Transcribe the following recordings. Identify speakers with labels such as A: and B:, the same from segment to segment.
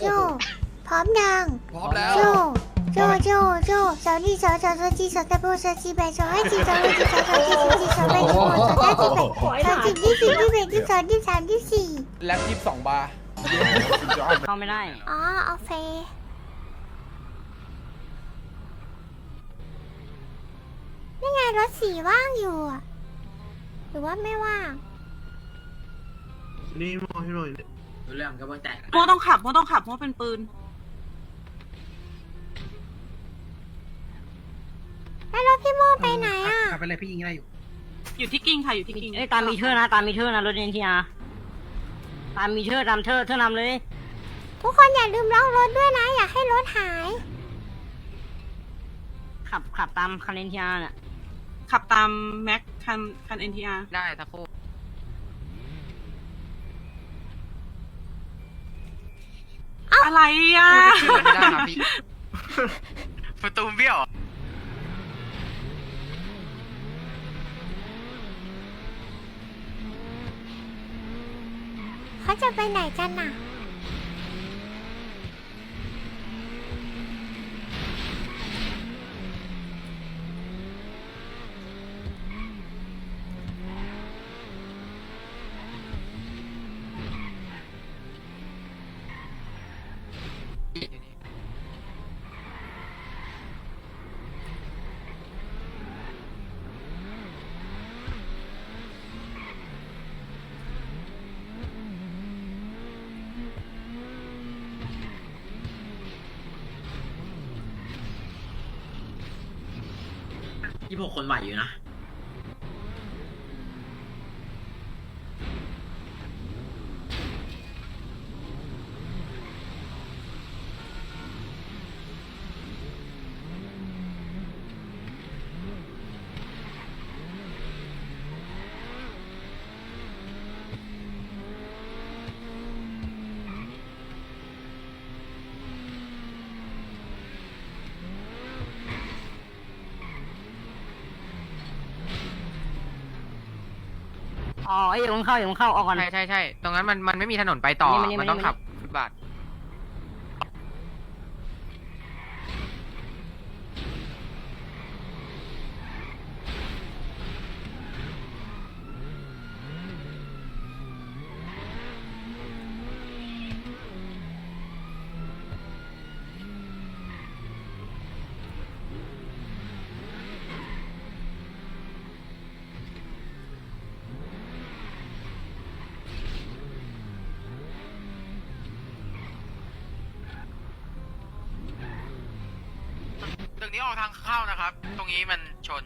A: โจ พร้อมยัง
B: พร้อมแล้ว
A: โจ โจ โจ โจสาวนี่สาวสาวสาวจีสาวตะโบสาวจีแบสาวไอจีสาวไอจีสาวสาวจีสาวจีสาวแบสาวสาวจีแบสาวจีที่สี่ที่แปดที่สองที่สามที่สี่
B: แล็บยี่สิบสองบาร์
C: เข้าไม่ได้
A: อ๋อโอเคนี่ไงรถสีว่างอยู่อะหรือว่าไม่ว่าง
D: นี่มองให้หน่อย
E: รู้เรื่องก็เพิ่งแตก
F: โมต้องขับโมต้องขับโมเป็นปืน
A: แล้วรถพี่โมไปไหนอะ
D: ขับไปเลยพี่ยิงอะไรอยู่
F: อยู่ที่กิ้งค่ะอยู่ที่กิ้ง
C: เอ้ยตามมีเทอร์นะตามมีเทอร์นะรถเอ็นทีอาร์ตามมีเทอร์ตามเทอร์เทอร์นำเลย
A: ทุกคนอย่าลืมล็อกรถด้วยนะ อย่าให้รถหาย
C: ขับขับตามคันเอ็นทีอาร์น่ะ
F: ขับตามแม็กคันคันเอ็นทีอาร์
E: ได้ทั้งคู่
F: อะไรอะ
E: ไม่ได้ครับพี่ ประตูเบี้ยว
A: เขาจะไปไหนกันน่ะ
E: พวกคนไหวอยู่นะ
C: อ๋อไอ้ยอย่าเพิ่งเข้าอย่าเพิ่งเข้าออกก่อน
E: ใช่ใช่ใช่ตรงนั้นมันมันไม่มีถนนไปต่อ
C: มานี่มานี่
E: มันต้อง
C: มานี่
E: ขับฟุตบาท ตึ กนี้ออกทางเข้านะครับ ตรงนี้มันชน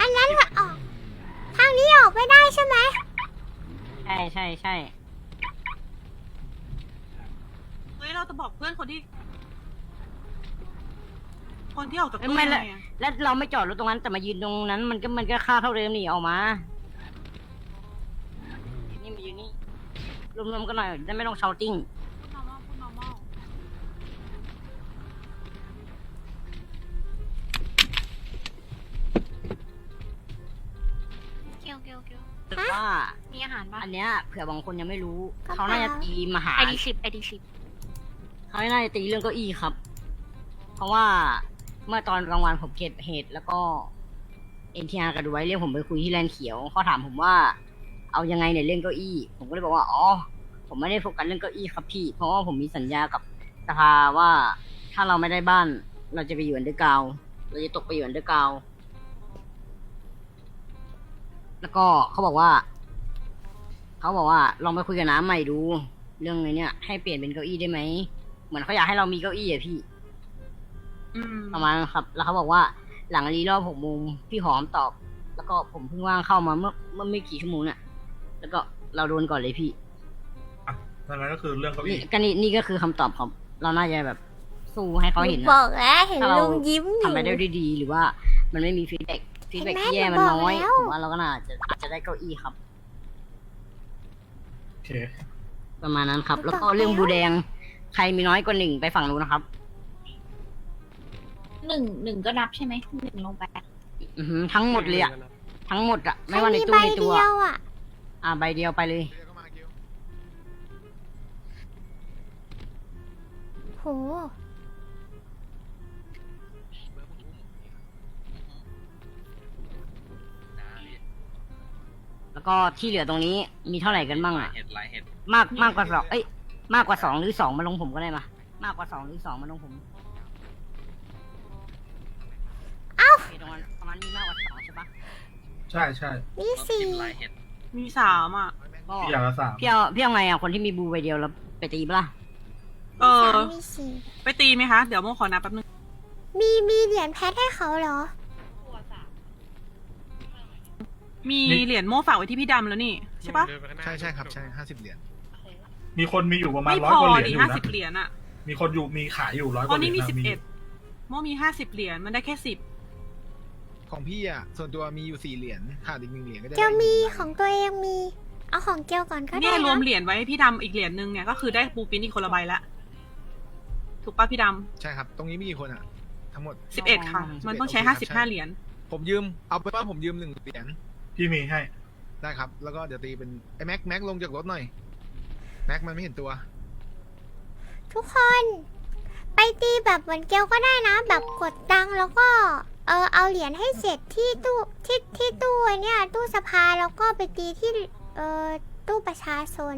A: อันนั้นว่าออก ทางนี้ออกไม่ได้ใช่ไหม
C: ใช่ใช่ใช่
F: เฮ้ยเราจะบอกเพื่อนคนที่ คนที่ออกจาก
C: เอ้ย
F: ตู้
C: ไม่
F: ยัง
C: แล้ว
F: ไงอะ
C: แล้วเราไม่จอดรถตรงนั้นแต่มายืนตรงนั้น มันก็มันก็ค่าเท่าเดิมนี่ออกมานี่มายืนนี่รวมๆกันหน่อยจะไม่ต้องเชาติ้ง
G: วว่า มีอาหารปะ
C: อันเนี้ยเผื่อบางคนยังไม่รู้
A: กระเป๋า
C: เขาน่าจะตีมหา
G: ไอดีสิบไอดีสิบ
C: เขาน่าจะตีเรื่องเก้าอี้ครับ เพราะว่าเมื่อตอนกลางวันผมเก็บเหตุแล้วก็เอ็นทีอาร์กับดูไว้เรียกผมไปคุยที่แลนด์เขียวเขาถามผมว่า เอายังไงเนี่ยเรื่องเก้าอี้ ผมก็เลยบอกว่าอ๋อผมไม่ได้โฟกัสเรื่องเก้าอี้ครับพี่ เพราะว่าผมมีสัญญากับสภาว่าถ้าเราไม่ได้บ้าน เราจะไปอยู่อันเดอร์กราวด์เราจะตกไปอยู่อันเดอร์กราวด์ แล้วก็เขาบอกว่า เขาบอกว่าลองไปคุยกับน้ำใหม่ดู เรื่องไอ้เนี้ยให้เปลี่ยนเป็นเก้าอี้ได้ไหม เหมือนเขาอยากให้เรามีเก้าอี้อะพี่
F: อืม
C: ประมาณนั้นครับ แล้วเขาบอกว่าหลังรีรอบหกโมงพี่หอมตอบ แล้วก็ผมเพิ่งว่างเข้ามาเมื่อเมื่อไม่กี่ชั่วโมงเนี่ยแล้วก็เราโดนก่อนเลยพี่
D: ดังนั้นก็คือเรื่องเก้า
C: นี่
D: อี้
C: ก็นี่นี่ก็คือคำตอบครับเราน่าจะแบบสู้ให้เขาเห็น
A: บ
C: นะ
A: อกแล้วเห็น
C: ถ้าเรา
A: ลุงยิ้มอยู่
C: ทำไปได้ด้วยดีหรือว่ามันไม่มีฟีดแบ็ก ฟีดแบ็กที่แย่มันน้อยผมว่าเราก็น่าจะจะได้เก้าอี้ครับ
D: โอเค
C: ประมาณนั้นครับ แล้ว
A: ก็
C: เรื่องบูแดง ใครมีน้อยกว่าหนึ่งไปฝั่งนู้นนะครับ
G: หนึ่งหนึ่งก็นับใช่ไหมหนึ่งลงไป
C: ทั้งหมดเลยอะทั้งหมดอะไม่ว่าในตู้ในตัว
A: ใคะ
C: อ่าใบเดียวไปเลย
A: โห
C: แล้วก็ที่เหลือตรงนี้มีเท่าไหร่กันบ้างอะ
E: เห็ดหลายเห็ด
C: มากมากกว่าสองเอ้ย มากกว่าสองหรือสองมาลงผมก็ได้มามากกว่าสองหรือสองมาลงผม
A: เอ้า
C: โคตรงนั้นตรงนั้นมีมากกว่าสองใช่ปะ
D: ใช่ใช่
A: มีสี่
E: หลายเห็ด
F: มีสามอะ
C: ก็
D: พี่อย่างละสาม
C: พี่เอาพี่เอาไงอะคนที่มีบูใบเดียวแล้วไปตีปะล่ะ
F: เออ
A: สามมีสี่
F: ไปตีไหมคะ เดี๋ยวโมขอนับแป๊บนึง
A: มีมีเหรียญแพทให้เขาเหรอ
F: มีเหรียญโม่ฝากไว้ที่พี่ดำแล้วนี่ใช่ปะ
B: ใช่ใช่ครับใช่ห้าสิบเหรียญ
D: มีคนมีอยู่ประมาณ
F: ไม่
D: ร้
F: พ
D: อย
F: อก
D: ว่าเหรียญ
F: ดิ
D: อยู่
F: ห้า
D: นะ
F: สิบเหรียญอะ
D: มีคนอยู่มีขายอยู่ร้อยก
F: ตอ
D: ว่านเหรี
F: นี้
D: ยญ
F: มี
D: นะ
F: สิบเอ็ดโมมีห้าสิบเหรียญมันได้แค่สิบ
B: ของพี่อะ ส่วนตัวมีอยู่สี่เหรียญขาดอีกหนึ่งเหรียญก็จะ
A: เกียว
B: ได้
A: มีของตัวเองมี เอาของเกียวก่อนก็ได้
F: เนี่ยรวม
A: นะ
F: เหรียญไว้ให้พี่ดำอีกเหรียญหนึ่งเนี่ยก็คือได้ปูปิ้นอีกคนละใบละถูกปะพี่ด
B: ใช่ครับ ตรงนี้มีกี่คนอะ ทั้งหมดำ
F: สิบเอ็ดค่ะ มันต้องใช้
B: โอเค
F: ห้า
B: ค
F: สิ
B: รั
F: บบห้า
B: ใช่
F: เหรียญ
B: ผมยืม เอาไปนว่าผมยืมหนึ่งเหรียญ
D: พี่มีให้
B: ได้ครับ แล้วก็เดี๋ยวตีเป็นไอ้แม็กแม็กลงจากรถหน่อย แม็กมันไม่เห็นตัว
A: ทุกคน ไปตีแบบเหมือนเกียวก็ได้นะ แบบกดตังค์แล้วก็ เออเอาเหรียญให้เสร็จที่ตู้ที่ที่ตู้ไอ้เนี่ย ตู้สภาแล้วก็ไปตีที่เออตู้ประชาชน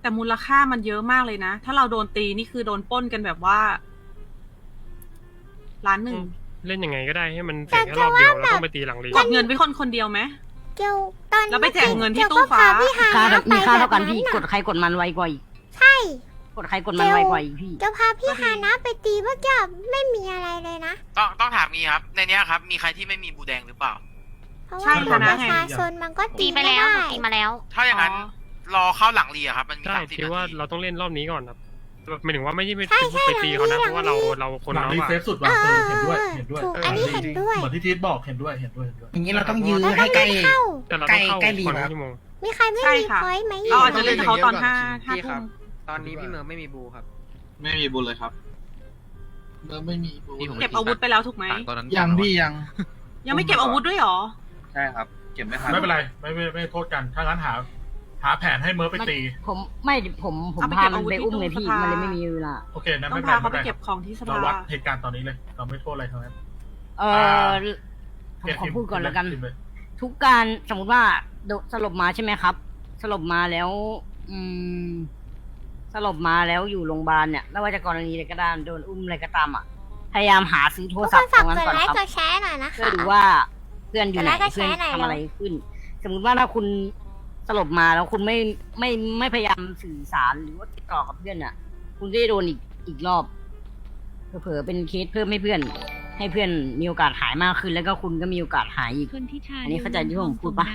F: แต่มูลค่ามันเยอะมากเลยนะ ถ้าเราโดนตีนี่คือโดนปล้นกันแบบว่าล้านหนึ่ง
H: เล่นยังไงก็ได้ให้มันเสียแค่รอบเดียวแล้วต้องไปตีหลังลี
F: กดเงินไปคนคนเดียวไหม
A: เกียวตอน
F: แล้วไปแจกเงินที่
A: กียว
F: ตู้ฟ้า
A: ก็พพี่ฮา
C: ค่า
A: นะไป
C: มีค่า
A: แบ
C: เท่า
A: บ
C: กัน
A: นั้น
C: พี่กด
A: น่ะ
C: ใครกดมันไวกว่าอีก
A: ใช่
C: กดใครกดมันไวกว่าอีกพี่
A: เกียวพาพี่ฮานะไปตีเมื่อกี้ไม่มีอะไรเลยนะ
E: ต้องต้องถามงี้ครับ ในเนี้ยครับ มีใครที่ไม่มีบูแดงหรือเปล่า
A: เพราะ
F: ใช่
A: ว่า
F: ค่ะ
A: ป
F: นะ
A: ระชาชนมันก็
G: ตี
A: ตี
G: ไป
A: ไม่
G: แล้วหนู
A: ได้
G: ตีมาแล้ว
E: ถ้าอย่างนั้น
F: อ๋อ
E: รอเข้าหลังเรียครับ มันมี
H: ใช่
E: สามสิบ
H: คิดว่า
E: นาที
H: เราต้องเล่นรอบนี้ก่อนครับ หมายถึงว่าไม่ใช่ไม่
A: ใช่ใช่
H: ไปตีเขานะ
A: หลั
H: เพ
A: ง
H: ราะว่า
A: นี้
H: เราเราคน
D: หลัง
H: เรา
D: รี
H: อะ
D: เซฟสุดว่ะเออเห็นด้วยเห็นด้วย
A: ถูก
H: เอออั
A: อันนี้เห็นด้วย
D: เหมือนที่ทีทบอกเห็นด้วยเห็นด้วยเห็นด้วย
I: อย่างนี้เราต้องยื้อ
A: มัน
I: ให้
A: ต้อง
I: ใกล้
A: รีบเข้า
H: แต่เราต้องเข้า
I: ใกล้ใกล้ลี
H: ก่อน
I: ก
H: ค
I: ครั
H: รึ่
I: บ
H: งชั่วโมง
A: มีใครไม่
F: ใช่
A: มี
F: ค่ะ
A: พอยต์ไหม
F: เราอาจจะเล่นกับเขาตอนห้าห้า
B: พี่ค
F: ทุ่
B: รับ
F: ม
B: ตอนนี้พี่เมืองไม่มีบูครับ
J: ไม่มีบุญเลยครับเมื่อไม่มีบุญ
F: เก็บอาวุธไปแล้วถูกไหม
B: ตอนนั้น
J: ยังพี่ยัง
F: ยังไม่เก็บอาวุธด้วยเหรอ
J: ใช่ครับ เก็บไม่ทัน
D: ไม่เป็นไรไม่ไม่ไม่โทษกัน ถ้างั้นหา หาแผนให้เมิร์ฟไปตี
C: ผมไม่ผมผม
F: เอาไป
C: พา
F: เก็บ
C: มัน
F: อาวุธ
C: ไป
F: ที่
C: อุ้มไง
F: ตู้
C: พี่
F: สภามั
C: มันเลยไม่มีเวลา
D: โอเคนะ
F: ต้อ
D: ไม่
F: ง
D: เป็น
F: พา
D: ไร
F: เขา
D: ไม่
F: ไป
D: เป็นไร
F: เก็บของที่ส
D: เรา
F: ภา
D: วัดเหตุการณ์ตอนนี้เลย เราไม่โทษอะไรทั้งนั้น
C: เออผมขอพูดก่อนแล้วกัน
D: พิมพ์เลย
C: ทุกการสมมติว่าโดนสลบมาใช่ไหมครับ สลบมาแล้ว อืม สลบมาแล้วอยู่โรงพยาบาลเนี่ยไม่ว่าจะกรณีอะไรก็ตามโดนอุ้มอะไรก็ตามอะพยายามหาซื้อโท
A: ทุ
C: ร
A: ก
C: ศั
A: ค
C: พ
A: น
C: ท์ต
A: ฝา
C: ร
A: ก
C: งนั้น
A: กด
C: ก่อน
A: ไล
C: ค
A: ค์
C: รับ
A: กดแชร์หน่อยนะคะ
C: เพื่อดูว่าเพื่อนอยู่ไหน
A: กดไลค์กดแช
C: เพื่อน
A: ร์หน่อย
C: ทำอะไร
A: เร็ว
C: ขึ้น สมมติว่าถ้าคุณ สลบมาแล้วคุณไม่ไม่ไม่พยายามสื่อสารหรือว่าติดต่อกับเพื่อนอะ คุณจะได้โดนอีกอีกรอบเผลอๆเป็นเคสเพิ่มให้เพื่อน ให้เพื่อนมีโอกาสหายมากขึ้น แล้วก็คุณก็มีโอกาสหายอีก
G: คุณทิชา
C: อันนี้เข้าใจที่ผมพูดปะ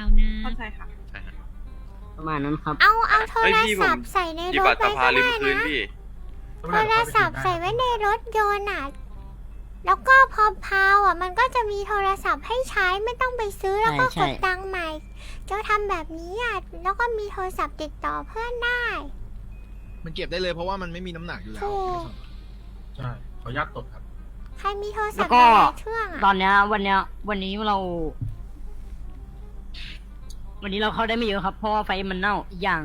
F: เข้าใจค่ะ
C: ประมาณนั้นครับ
A: เอาเอาโทร
J: เฮ้ยพี่ผม
A: ศัพท์ใส่ใน
J: หยิบ
A: ร
J: บั
A: ถ
J: ตร
A: ไป
J: สภา
A: ก็
J: ลืม
A: ได้
J: คืน
A: นะ
J: พี่
A: โทรศัพท์ใส่ไว้ในรถยนต์อะ แล้วก็พอพาวอะ มันก็จะมีโทรศัพท์ให้ใช้ไม่ต้องไปซื้อแล้วก็
C: ใช่
A: ก
C: ใช่
A: ดตังค์ใหม่ เจ้าทำแบบนี้อะแล้วก็มีโทรศัพท์ติดต่อเพื่อนได้
B: มันเก็บได้เลยเพราะว่ามันไม่มีน้ำหนักอยู่แล้ว
A: ถูก
D: ใช่ ขออนุญาตตดครับ
A: ใครมีโทรศั
C: แล้
A: พ
C: ว
A: ท์
C: ก็
A: หลายๆเครื่อง
C: ต
A: อะ
C: อนเนี้ยวันเนี้ยวันนี้เรา วันนี้เราเข้าได้ไม่เยอะครับ เพราะว่าไฟมันเน่าอีกอย่าง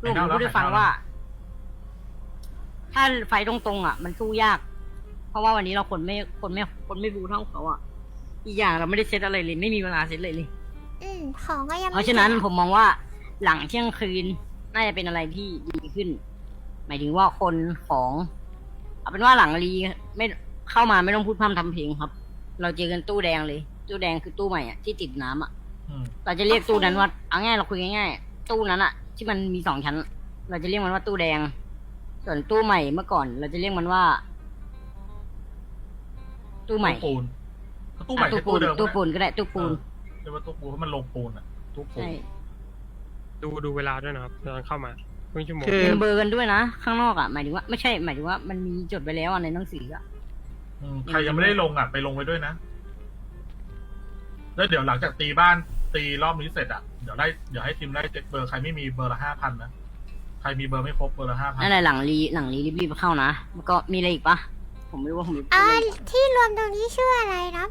D: ไฟ
C: ลูกผ
D: เน่ามแล้ว
C: พูดให้ฟัง
D: ไฟเน่า
C: ว่า ถ้าไฟตรงๆอะ มันสู้ยากเพ ราะว่าวันนี้เราคนไม่คนไม่คนไม่รู้เท่าเขาอะ อีกอย่างเราไม่ได้เซตอะไรเลยไม่มีเวลาเซตเลยเลย
A: อืมของก็ยัง
C: เพ
A: ไม่
C: ราะฉะนั้น
A: แก
C: ผมมองว่าหลังเที่ยงคืนน่าจะเป็นอะไรที่ดีขึ้น หมายถึงว่าคนของเอาเป็นว่าหลังรีไม่เข้ามาไม่ต้องพูดพร่ำทำเพลงครับ เราเจอกันตู้แดงเลย ตู้แดงคือตู้ใหม่อะที่ติดน้ำอะ
D: อืม
C: เราจะเรียกตู้นั้นว่าเอาง่ายเราคุยง่ายๆตู้นั้นอะ ที่มันมีสองชั้น เราจะเรียกมันว่าตู้แดง ส่วนตู้ใหม่เมื่อก่อน เราจะเรียกมันว่า ตู้ใหม่
D: ตู้ปูนก็ตู้ใหม่
C: อะตู้
D: ใช่
C: ปู
D: ตู้
C: น
D: เดิม
C: ตู้ปูนก็ได้ตู้ปูน
D: เรียกว่าตู้ปูนเพราะมันลงปูนอะตู้ปูน
C: ใช่
H: ดูดูเวลาด้วยนะครับตอนเข้ามาครึ่งชั่วโมง
C: เรียนเบอร์กันด้วยนะ ข้างนอกอะหมายถึงว่าไม่ใช่หมายถึงว่ามันมีจดไปแล้วอะในหนังสืออะ
D: อืมใครยังไม่ได้ลงอะไปลงไว้ด้วยนะ แล้วเดี๋ยวหลังจากตีบ้าน ตีรอบนี้เสร็จอะเดี๋ยวไล่เดี๋ยวให้ทีมไล่เช็คเบอร์ใครไม่มีเบอร์ละห้าพันนะใครมีเบอร์ไม่ครบเบอร์ละห้าพัน
C: นั่นแหละหลังรีหลังรีรีบๆเข้านะแล้วก็มีอะไรอีกปะ ผมไม่รู้ว่าผมจะพูด
A: อ่า
C: อะไร
A: ที่รวมตรงนี้ชื่ออะไรนะ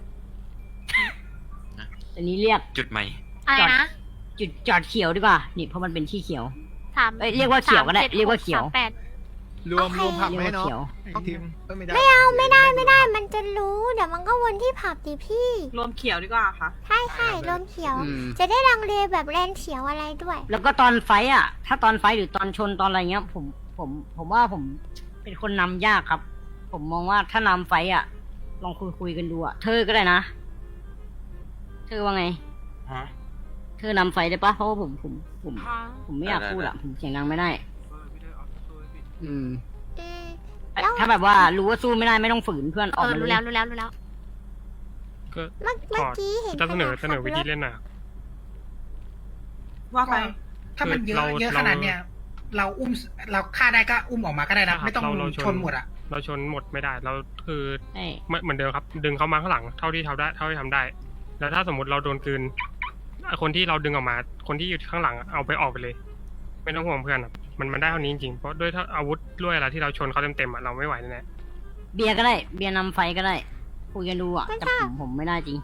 C: อันนี้เรียก
E: จุดใหม่
G: อะไรนะ
C: จุดจอดเขียวดีกว่า นี่เพราะมันเป็นที่เขียว
G: สาม
C: เอ้ยเรียกว่าเขียวก็ได้
G: สมจ็
C: เรียกว่าเขียว
G: สมแปด
B: รวม
A: โอเค
B: รวมผับไหม
C: เรียกว่า
B: เนาะ
C: เขียว
B: ต้องทีมเอ้ยไม่ได้
A: ไม่เอาไม่ได้ไม่ได้มันจะรู้เดี๋ยวมันก็วนที่ผับดิพี่
F: รวมเขียวดีกว่าค่ะ
A: ใช่ใช่ลมเขียว
C: อืม
A: จะได้ลังเลแบบแลนเขียวอะไรด้วย
C: แล้วก็ตอนไฟท์อะ ถ้าตอนไฟท์หรือตอนชนตอนอะไรเงี้ย ผมผมผมว่าผมเป็นคนนำยากครับ ผมมองว่าถ้านำไฟท์อะ ลองคุยคุยกันดูอะ เธอก็ได้นะ เธอว่าไง
E: ฮะ
C: เธอนำไฟได้ปะเพราะว่าผมผมผม ผมไม่อยากพูดอะผมเสียงดังไม่ได้ อืม
A: อืมแล้ว
C: ถ้าแบบว่ารู้ว่าสู้ไม่ได้ไม่ต้องฝืนเพื่อนอ
G: เอ
C: อก
G: อ
C: มาเล
G: รู้
C: ย
G: แล้วรู้แล้วรู้แล้ว
H: ก็
A: เมื่อ
H: ข
A: เมื่อ
H: อ
A: กี้เห็น
H: จะเสนอ
A: ขนาด
H: เสนอวิธี
A: ขับรถ
H: เล่นน่ะ
F: ว่าไป
I: ถ้ามันเยอะ
H: เรา
I: เยอะ
H: เรา
I: ขนาดเนี้ยเราอุ้มเราฆ่าได้ก็อุ้มออกมาก็ได้นะไม่ต้อง
H: เราเราชน
I: ชนหมดอะ
H: เราชนหมดไม่ได้ เราคือ
C: ใช่
H: เหมือนเหมือนเดิมครับ ดึงเขามาข้างหลังเท่าที่ทำได้เท่าที่ทำได้ แล้วถ้าสมมติเราโดนกลืนคนที่เราดึงออกมา คนที่อยู่ข้างหลังอะเอาไปออกไปเลย ไม่ต้องห่วงเพื่อนอะมันมันได้เท่านี้จริงๆเพราะด้วยถ้าอาวุธด้วยอะไรที่เราชนเขาเต็มๆอะเราไม่ไหวแน่
C: เบียร์ก็ได้ เบียร์นำไฟก็ได้คุยกันดูอะแต่ผมผมไม่ได้จริง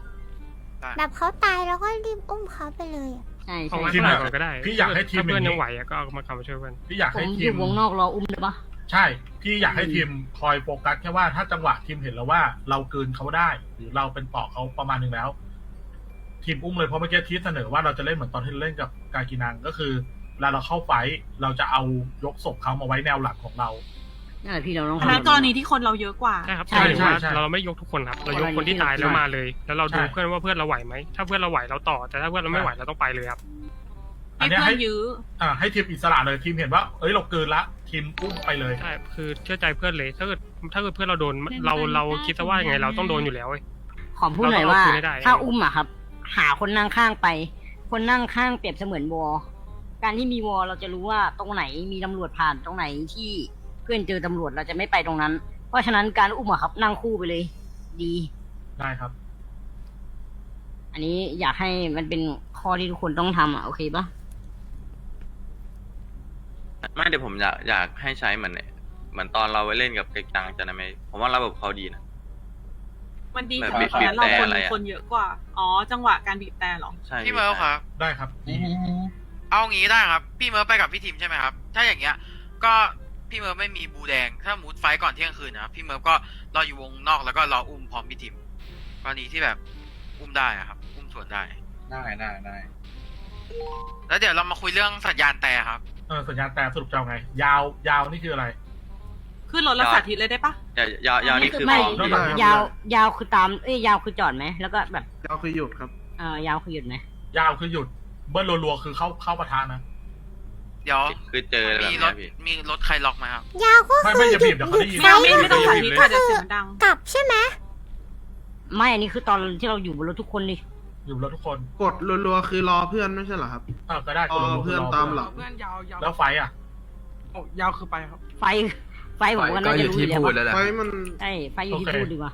A: แบบเขาตายแล้วก็รีบอุ้มเขาไปเลยอะ
C: ใช่
H: ๆ
C: ใช่
H: เอาไว้
D: ที
H: ข้ามงห
D: ไหน
H: ลังก่อนก็ได้
D: พี่อยากให้ทีม
H: ถ้าเพื่อน
D: อย่างนี้
H: ยังไหวอะก็เอามากลับมาช่วยเพื่อน
D: พี่อยาก
C: ผม
D: ให้
C: อ
D: ทีม
C: ยู่วงนอกรออุ้มได้ปะ
D: ใช่พี่อยากให้ทีมคอยโฟกัสแค่ว่าถ้าจังหวะทีมเห็นแล้วว่า เราเกินเขาได้ หรือเราเป็นปอกเขาประมาณหนึ่งแล้ว ทีมอุ้มเลยเพราะเมื่อกี้ทีเสนอว่าเราจะเล่นเหมือนตอนที่เราเล่นกับกากินังก็คือเวลาเราเข้าไฟท์เราจะเอายกศพเขามาไว้แนวหลักของเรา
C: นั่นแหละพี่เราต้อง
F: อันนั้นกรณีที่คนเราเยอะกว่า
H: ใช่ครับ
C: ใช่
H: หมายถึงว่า
D: ใช่
H: เราไม่ยกทุกคนครับ เรายก
C: กรณี
H: คนที่
C: ที่
H: ตาย
C: เรา
H: แล้วมาเลย แล้วเราดู
D: ใช่
H: เพื่อนว่าเพื่อนเราไหวไหม ถ้าเพื่อนเราไหวเราต่อ แต่ถ้าเพื่อนเราไม่ไหวเราต้องไปเลยครับ
D: อัน
F: ให้
D: เนี้ย
F: เพื่อ
D: ให้
F: นยื้อ
D: อ่าให้ทีมอิสระเลยทีมเห็นว่า เอ้ยเราเกินละทีมอุ้มไปเลย
H: ใช่คือเชื่อใจเพื่อนเลย ถ้าเกิดถ้าเกิดเพื่อนเราโดนเราเราคิดซะว่ายังไงเราต้องโดนอยู่แล้วเว้ย
C: ขอพูดหน่อยว่า
H: เราต้องเอาคืนให้ได้
C: ถ้าอุ้มอะครับ หาคนนั่งข้างไป คนนั่งข้างเปรียบเสมือนวอลการที่มีวอลเราจะรู้ว่าตรงไหนมีตำรวจผ่านตรงไหนที่เพื่อนเจอตำรวจเราจะไม่ไปตรงนั้น เพราะฉะนั้นการอุ้มอะครับ นั่งคู่ไปเลย ดี
D: ได้ครับ
C: อันนี้อยากให้มันเป็นข้อที่ทุกคนต้องทำอะโอเคปะ
K: ไม่เดี๋ยวผมอยากอยากให้ใช้เหมือนเนี่ยเหมือนตอนเราไปเล่นกับเด็กจังจะได้ไหมผมว่าระบบเขาดีนะ
F: มันดี
K: แบบ
F: กว่า
K: บีบ
F: ตอนนั้นเรา
K: แต่
F: คน
K: อะไรอะ
F: คนเยอะกว่า อ๋อ จังหวะการบีบแต่เหรอ
K: ใช่
E: พี่เมิร์ฟครับ
D: ได้ครับดี
E: เอางี้ได้ครับ พี่เมิร์ฟไปกับพี่ทีมใช่ไหมครับ ถ้าอย่างเงี้ย ก็พี่เมิร์ฟไม่มีบูแดง ถ้ามูดไฟท์ก่อนเที่ยงคืนนะครับพี่เมิร์ฟก็รออยู่วงนอกแล้วก็รออุ้มพร้อมพี่ทีมกรณีที่แบบอุ้มได้อะครับ อุ้มสวนได้
J: ได้ได้ได้
E: แล้วเดี๋ยวเรามาคุยเรื่องสัญญาณแต่ครับ
D: เออสัญญาณแต่สรุปจะเอาไง ยาวยาวนี่คืออะไร
F: ขึ้นรถแล้วสาธิตเลยได้ปะ
K: ยาวยาวยาวนี่คือ
C: ไม่
K: พร้อม
D: ต้
K: ที่
D: อง
C: ยาวยาวคือตามเอ้ยยาวคือจอดไหมแล้วก็แบบ
J: เราคือหยุดครับ
C: เอ่อยาวคือหยุดไหม
D: ยาวคือหยุด เบิ้ลรัวๆคือเข้าเข้าประธานนะ
E: เดี๋ยว
K: คือเจอแบบ
E: มี
K: เนี้
E: ร
K: ย
E: ถ
K: พี่
E: มีรถใครล็อกไหมครับ
A: ยาวก็
D: ไม่
A: คื
D: ไม่
A: อ
D: อย่า
A: ห
D: บี
A: ยุ
D: บ
A: ด
D: เดี๋ยว
A: ห
D: เขา
A: ยุ
D: ได้
A: ด
D: ยิน
A: ไฟ
F: ไม่ไม่ต้องสาธิตค่ะเดี๋ยวเสียงมันดัง
A: กลับใช่ไหม
C: ไม่อันนี้คือตอนที่เราอยู่บนรถทุกคนดิ
D: อยู่รถทุกคน
J: กดรัวๆคือรอเพื่อนไม่ใช่เหรอครับ
D: เออก็ได้
J: รอเพื่อนตามหลัง
H: เพื่อนยาวยาว
D: แล้วไฟอะ
H: ยาวคือไปครับ
C: ไฟ ไฟผมก็น่าจะรู้อยู่แล้ว
J: ไฟมัน
C: ใช่ไฟอยู่ที่
D: โอเค
C: พูดดีกว่า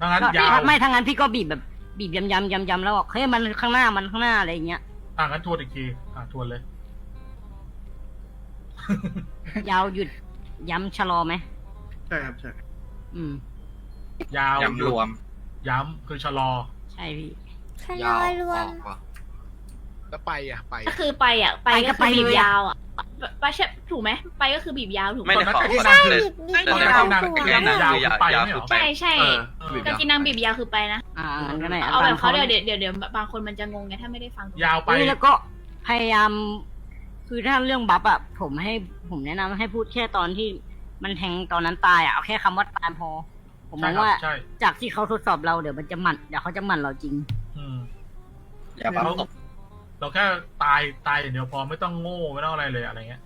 D: ดังนั้น
C: ก็
D: ยาว
C: ถ้าไม่ทั้างนั้นพี่ก็บีบแบบบีบยำยำยำยำแล้วบอกเฮ้ยมันข้างหน้ามันข้างหน้าอะไรอย่างเงี้ย
D: อ่างั้นทวนอีกทีอ่าทวนเลย
C: ยาวหยุดย้ำชะลอไหม
J: ใช่ครับใช่
C: อืม
D: ยาว
J: ย้ำรวม
D: ย้ำคือชะลอ
C: ใช่พี่
A: ชะลอรวม
B: แล้วไปอะไป
G: ก็คือไปอะไป
C: ไปก็
G: ก็
C: ไป
G: คือบีบ
C: เลยอะ
G: ยาวอะไปใช่ถูกไหมไปก็คือบีบยาวถูกไหม
K: ไม่ได้ขอ
D: ตอนนั้น
K: ขอ
D: ใช่
K: แต่
A: บีบบีบ
D: ตอนนั้น
A: ยาว
D: นาง
A: ตัว
D: แกนยาวคือไป
K: ยาว
D: ไม่เหรอ
K: คือไป
G: ใช่ใช่
J: เออ
D: เออ
G: กากินังบีบยาวคือไปนะ
C: อ่างั้นก็ได้
G: เอาแบบเขา
C: ตม
G: เดี๋ยวเดี๋ยวเดี๋ยวบางคนมันจะงงไงถ้าไม่ได้ฟัง
D: ยาวไป
C: เฮ้ยแล้วก็พยายาม คือถ้าเรื่องบัฟอะผมให้ผมแนะนำให้พูดแค่ตอนที่มันแทงตอนนั้นตายอะเอาแค่คำว่าตายพอ ผมม
D: ใช่
C: อง
D: ครับ
C: ว่า
D: ใช่
C: จากที่เขาทดสอบเราเดี๋ยวมันจะหมันเดี๋ยวเขาจะหมันเราจริง
D: อืม
J: อย่าบัง
D: เราเราแค่ตายตายอย่างเดียวพอไม่ต้องโง่ไม่ต้องอะไรเลยอะไรเงี้ย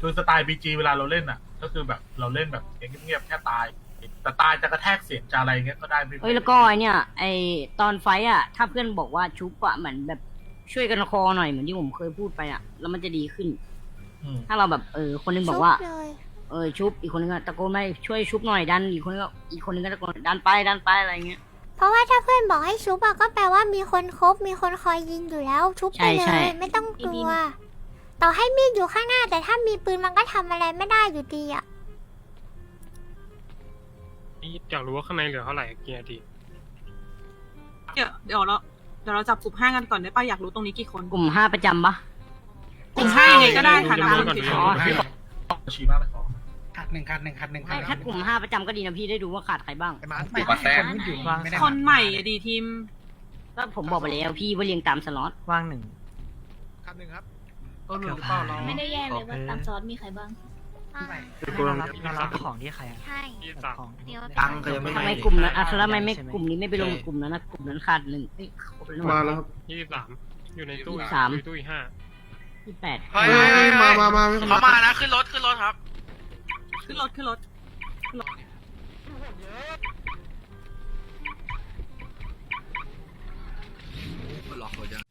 D: คือสไตล์บีจีเวลาเราเล่นอะ ก็คือแบบเราเล่นแบบเงียบๆแค่ตาย แต่ตายจะกระแทกเสียงจะอะไรเงี้ยก็ได้ไม่
C: เอ้ยแล้วก็ไอเนี่ยไอตอนไฟท์อะถ้าเพื่อนบอกว่าชุบอะเหมือนแบบช่วยกันคอหน่อยเหมือนที่ผมเคยพูดไปอะแล้วมันจะดีขึ้น
D: อืม
C: ถ้าเราแบบเออคนนึงบอกว่า
A: ชุเลย
C: เออชุบอีกคนนึงก็ตะโกนไม่ช่วยชุบหน่อยดันอีกคนนึงก็อีกคนนึงก็ตะโกนดันไปดันไปอะไรเงี้ย
A: เพราะว่าถ้าเพื่อนบอกให้ชุบอะก็แปลว่ามีคนคบมีคนคอยยิงอยู่แล้ว ชุบไป
C: ใช่
A: เล
C: ใช่
A: ยไม่ต้องกลัว ต่อให้มีดอยู่ข้างหน้า แต่ถ้ามีปืนมันก็ทำอะไรไม่ได้อยู่ดีอะ
H: นี่อยากรู้ว่าข้างในเหลือเท่าไหร่กี่นาที
F: เดี๋ยวเดี๋ยวเราเดี๋ยวเราจับกลุ่มห้ากันก่อนได้ปะอยากรู้ตรงนี้กี่คน
C: กลุ่มห้าประจำปะ
F: กลุ่มห้ายังไงก็ได้ค่ะ
H: เดี๋ยว
F: นะ
H: เดี๋ยว
F: คุณ
H: เดี๋ยว
F: อ๋อ
D: พี่ขอชี้มากเลยขอ
I: ขาดหนึ่งขาดหนึ่งขาดหนึ่ง
C: ให้ถ้ากลุ่มห้าประจำก็ดีนะพี่ได้ดูว่าขาดใครบ้าง
B: ไอ้มาร์ค
I: ไม่
K: มาแทรก
I: คนอยู่ไม่ได้
F: คนใหม่อะดีทีม
C: ก็ผมบอกไปแล้วพี่ว่าเรียงตามสล็อต
L: ว่างหนึ่ง
B: คันหนึ่งครับ
D: เออหรือเปล่าเรา
G: ไม่ได้แย่เลยว่าตามซอสมีใครบ้าง
L: เรารับเรารับของที่ใครอะ
A: ใช่
H: ยี่สิบสาม
L: ของ
A: เดี๋ยว
J: ตังค์ก็ยังไม่
C: ทำไม
J: ให้
C: กลุ่มนั้นอะแล้วทำไมไม่
L: ใช่ไหม
C: กลุ่มนี้ไม่ไปลงกลุ่มนั้นนะกลุ่มนั้นขาดหนึ่งเอ้ยครบแล้ว
J: มา
C: มา
J: แล้วครับ
H: ยี่สิบสามอยู่ในตู้
C: ยี่สิบสาม
H: อยู่ในตู้อีกห้า
C: ที่แปด
E: เฮ้ยเฮ้ยเฮ้ย
J: มามามาไม่
E: เขามานะขึ้นรถขึ้นรถครับ
F: ขึ้นรถขึ้นรถ
J: หลอกเราจะ